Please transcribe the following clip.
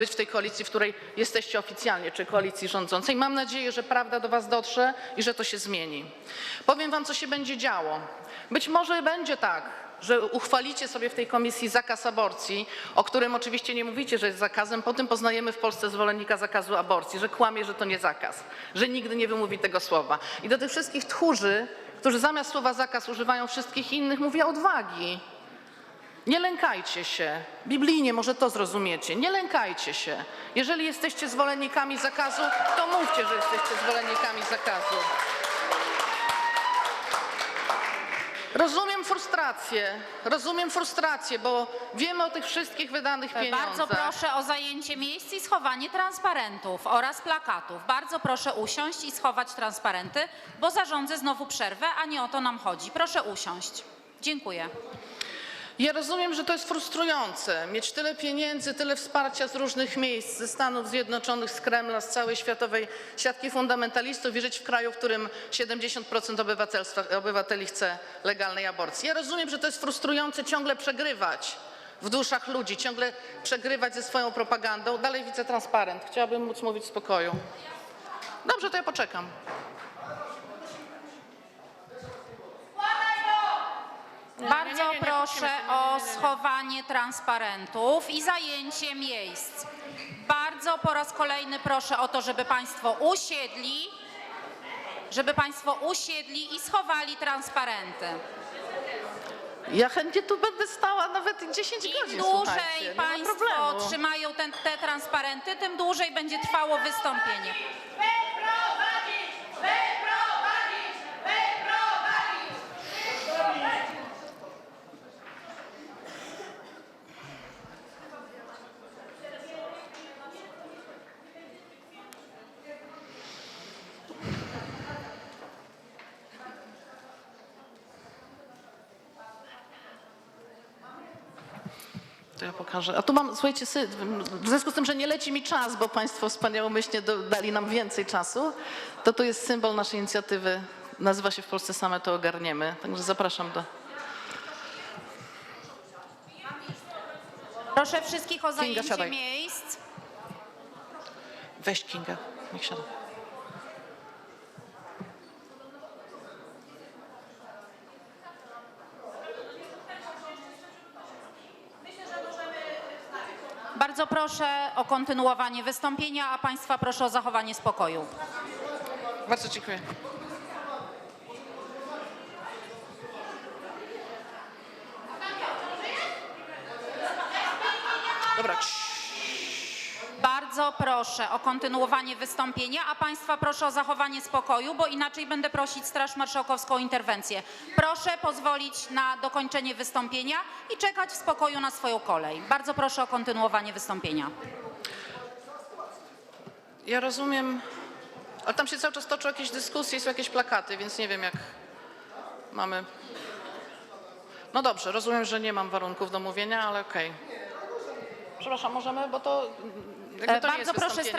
być w tej koalicji, w której jesteście oficjalnie, czy koalicji rządzącej. Mam nadzieję, że prawda do Was dotrze i że to się zmieni. Powiem Wam, co się będzie działo. Być może będzie tak, że uchwalicie sobie w tej komisji zakaz aborcji, o którym oczywiście nie mówicie, że jest zakazem, potem poznajemy w Polsce zwolennika zakazu aborcji, że kłamie, że to nie zakaz, że nigdy nie wymówi tego słowa. I do tych wszystkich tchórzy, którzy zamiast słowa zakaz używają wszystkich innych, mówię odwagi. Nie lękajcie się. Biblijnie może to zrozumiecie. Nie lękajcie się. Jeżeli jesteście zwolennikami zakazu, to mówcie, że jesteście zwolennikami zakazu. Rozumiem frustrację. Rozumiem frustrację, bo wiemy o tych wszystkich wydanych pieniądzach. Bardzo proszę o zajęcie miejsc i schowanie transparentów oraz plakatów. Bardzo proszę usiąść i schować transparenty, bo zarządzę znowu przerwę, a nie o to nam chodzi. Proszę usiąść. Dziękuję. Ja rozumiem, że to jest frustrujące, mieć tyle pieniędzy, tyle wsparcia z różnych miejsc, ze Stanów Zjednoczonych, z Kremla, z całej światowej siatki fundamentalistów i żyć w kraju, w którym 70% obywatelstwa, obywateli chce legalnej aborcji. Ja rozumiem, że to jest frustrujące ciągle przegrywać w duszach ludzi, ciągle przegrywać ze swoją propagandą. Dalej widzę transparent. Chciałabym móc mówić w spokoju. Dobrze, to ja poczekam. Bardzo nie, nie, nie, proszę o nie, nie, nie. schowanie transparentów i zajęcie miejsc. Bardzo po raz kolejny proszę o to, żeby Państwo usiedli, żeby Państwo usiedli i schowali transparenty. Ja chętnie tu będę stała nawet 10 Im godzin. dłużej słuchajcie, nie ma Państwo problemu. trzymają ten, te transparenty, tym dłużej będzie trwało wystąpienie. To ja pokażę. A tu mam, słuchajcie, w związku z tym, że nie leci mi czas, bo Państwo wspaniałomyślnie dali nam więcej czasu, to tu jest symbol naszej inicjatywy. Nazywa się w Polsce Same to ogarniemy. Także zapraszam do... Proszę wszystkich o zajęcie siadaj. miejsc. Weź Kinga, niech siada. Bardzo proszę o kontynuowanie wystąpienia, a Państwa proszę o zachowanie spokoju. Bardzo dziękuję. Dobra. Bardzo proszę o kontynuowanie wystąpienia, a Państwa proszę o zachowanie spokoju, bo inaczej będę prosić Straż Marszałkowską o interwencję. Proszę pozwolić na dokończenie wystąpienia i czekać w spokoju na swoją kolej. Bardzo proszę o kontynuowanie wystąpienia. Ja rozumiem, ale tam się cały czas toczą jakieś dyskusje, są jakieś plakaty, więc nie wiem jak mamy... No dobrze, rozumiem, że nie mam warunków do mówienia, ale okej. Przepraszam, możemy, bo to... Jakby to nie E, Bardzo jest proszę wystąpienie.